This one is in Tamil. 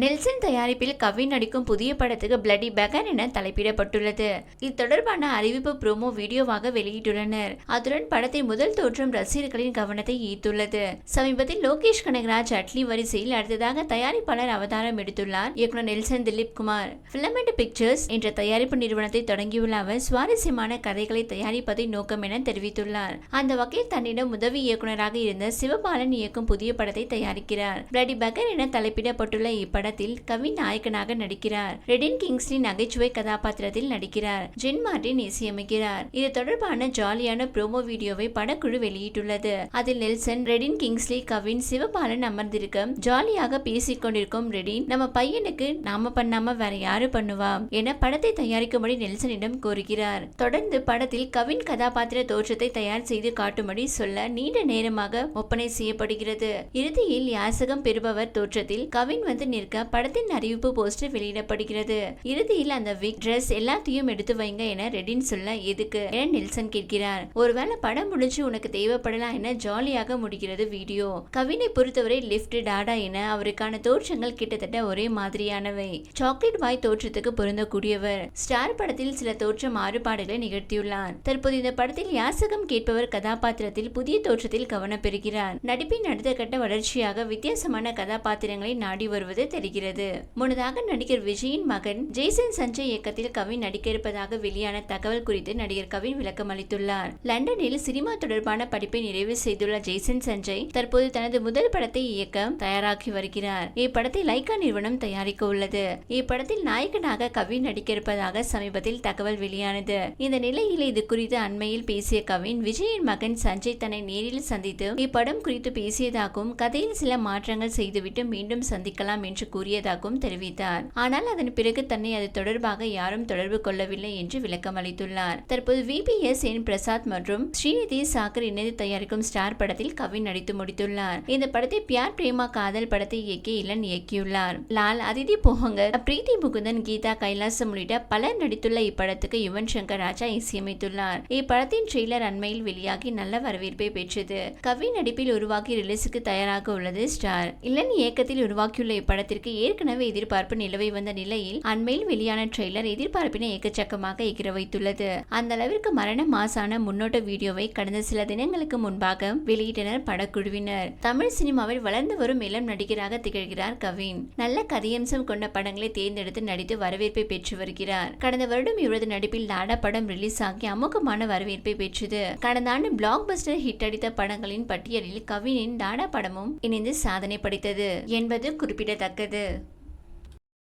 நெல்சன் தயாரிப்பில் கவின் நடிக்கும் புதிய படத்துக்கு பிளடி பெகன் என தலைப்பிடப்பட்டுள்ளது. இது தொடர்பான அறிவிப்பு ப்ரோமோ வீடியோவாக வெளியிட்டுள்ளனர். அத்துடன் படத்தை முதல் தோற்றம் ரசிகர்களின் கவனத்தை ஈர்த்துள்ளது. சமீபத்தில் லோகேஷ் கனகராஜ் அட்லி வரிசையில் அடுத்ததாக தயாரிப்பாளர் அவதாரம் எடுத்துள்ளார் இயக்குனர் நெல்சன் திலீப் குமார். பிலமெண்ட் பிக்சர்ஸ் என்ற தயாரிப்பு நிறுவனத்தை தொடங்கியுள்ள அவர் சுவாரஸ்யமான கதைகளை தயாரிப்பதை நோக்கம் என தெரிவித்துள்ளார். அந்த வகையில் தன்னிடம் உதவி இயக்குனராக இருந்த சிவபாலன் இயக்கும் புதிய படத்தை தயாரிக்கிறார். பிளடி பெகன் என தலைப்பிடப்பட்டுள்ள படத்தில் கவின் நாயகனாக நடிக்கிறார். ரெடின் கிங்ஸ்லி நகைச்சுவை கதாபாத்திரத்தில் நடிக்கிறார். ஜென் மார்டின் இசையமைக்கிறார். இது தொடர்பான ஜாலியான ப்ரோமோ வீடியோவை படக்குழு வெளியிட்டுள்ளது. அதில் நெல்சன் ரெடின் கிங்ஸ்லி கவின் சிவபாலன் அமர்ந்திருக்க ஜாலியாக பேசிக் கொண்டிருக்கும் ரெடின் நம்ம பையனுக்கு நாம பண்ணாம வேற யாரு பண்ணுவா? என படத்தை தயாரிக்கும்படி நெல்சனிடம் கோருகிறார். தொடர்ந்து படத்தில் கவின் கதாபாத்திர தோற்றத்தை தயார் செய்து காட்டும்படி சொல்ல நீண்ட நேரமாக ஒப்பனை செய்யப்படுகிறது. இறுதியில் யாசகம் பெறுபவர் தோற்றத்தில் கவின் வந்து நிற்க இருக்க படத்தின் அறிவிப்பு போஸ்டர் வெளியிடப்படுகிறது. இறுதியில் அந்த விக் ட்ரெஸ் எல்லாத்தையும் எடுத்து வைங்க என ரெடின் சொல்ல எதுக்கு? என நெல்சன் கேட்கிறார். ஒருவேளை படம் முடிஞ்சு உனக்கு தேவைப்படலாம் என ஜாலியாக முடிகிறது வீடியோ. கவினை பொறுத்தவரை லிப்ட் டாடா என அவருக்கான தோற்றங்கள் கிட்டத்தட்ட ஒரே மாதிரியானவை. சாக்லேட் வாய் தோற்றத்துக்கு பொருந்தக்கூடியவர். ஸ்டார் படத்தில் சில தோற்ற மாறுபாடுகளை நிகழ்த்தியுள்ளார். தற்போது இந்த படத்தில் யாசகம் கேட்பவர் கதாபாத்திரத்தில் புதிய தோற்றத்தில் கவனம் பெறுகிறார். நடிப்பின் அடுத்த கட்ட வளர்ச்சியாக வித்தியாசமான கதாபாத்திரங்களை நாடி வருவது தெரிகிறது. முன்னதாக நடிகர் விஜயின் மகன் ஜெய்சன் சஞ்சய் இயக்கத்தில் கவின் நடிக்க இருப்பதாக வெளியான தகவல் குறித்து நடிகர் கவின் விளக்கம் அளித்துள்ளார். லண்டனில் சினிமா தொடர்பான படிப்பை நிறைவு செய்துள்ள ஜெய்சன் சஞ்சய் தற்போது தனது முதல் படத்தை இயக்க தயாராகி வருகிறார். இப்படத்தை லைகா நிறுவனம் தயாரிக்க உள்ளது. இப்படத்தில் நாயகனாக கவின் நடிக்க இருப்பதாக சமீபத்தில் தகவல் வெளியானது. இந்த நிலையில் இது குறித்து அண்மையில் பேசிய கவின் விஜயின் மகன் சஞ்சய் தன்னை நேரில் சந்தித்து இப்படம் குறித்து பேசியதாகவும் கதையில் சில மாற்றங்கள் செய்துவிட்டு மீண்டும் சந்திக்கலாம் என்று கூறியதாகவும் தெரிவித்தார். ஆனால் அதன் பிறகு தன்னை அது தொடர்பாக யாரும் தொடர்பு கொள்ளவில்லை என்று விளக்கம் அளித்துள்ளார். தற்போது விபிஎஸ் என் பிரசாத் மற்றும் ஸ்ரீநிதி சாக்கர் இணைந்து தயாரிக்கும் ஸ்டார் படத்தில் கவின் நடித்து முடித்துள்ளார். இந்த படத்தை பியார் பிரேமா காதல் படத்தை இயக்கி இளன் இயக்கியுள்ளார். லால் அதிதி போகங்கர் பிரீத்தி முகுந்தன் கீதா கைலாசம் உள்ளிட்ட பலர் நடித்துள்ள இப்படத்துக்கு யுவன் சங்கர் ராஜா இசையமைத்துள்ளார். இப்படத்தின் ட்ரெய்லர் அண்மையில் வெளியாகி நல்ல வரவேற்பை பெற்றது. கவி நடிப்பில் உருவாக்கி ரிலீஸுக்கு தயாராக உள்ளது ஸ்டார். இளன் இயக்கத்தில் உருவாக்கியுள்ள இப்படத்தில் படத்திற்கு ஏற்கனவே எதிர்பார்ப்பு நிலவை வந்த நிலையில் அண்மையில் வெளியான ட்ரெய்லர் எதிர்பார்ப்பினை எக்கச்சக்கமாக எகிர வைத்துள்ளது. அந்த அளவிற்கு மரண மாசான முன்னோட்ட வீடியோவை கடந்த சில தினங்களுக்கு முன்பாக வெளியிட்டனர் படக்குழுவினர். தமிழ் சினிமாவில் வளர்ந்து வரும் இளம் நடிகராக திகழ்கிறார் கவின். நல்ல கதையம்சம் கொண்ட படங்களை தேர்ந்தெடுத்து நடித்து வரவேற்பை பெற்று வருகிறார். கடந்த வருடம் இவரது நடிப்பில் லாடா படம் ரிலீஸ் ஆகி அமோகமான வரவேற்பை பெற்றது. கடந்த ஆண்டு பிளாக் பஸ்டர் ஹிட் அடித்த படங்களின் பட்டியலில் கவினின் டாடா படமும் இணைந்து சாதனை படைத்தது என்பது குறிப்பிடத்தக்கது. けで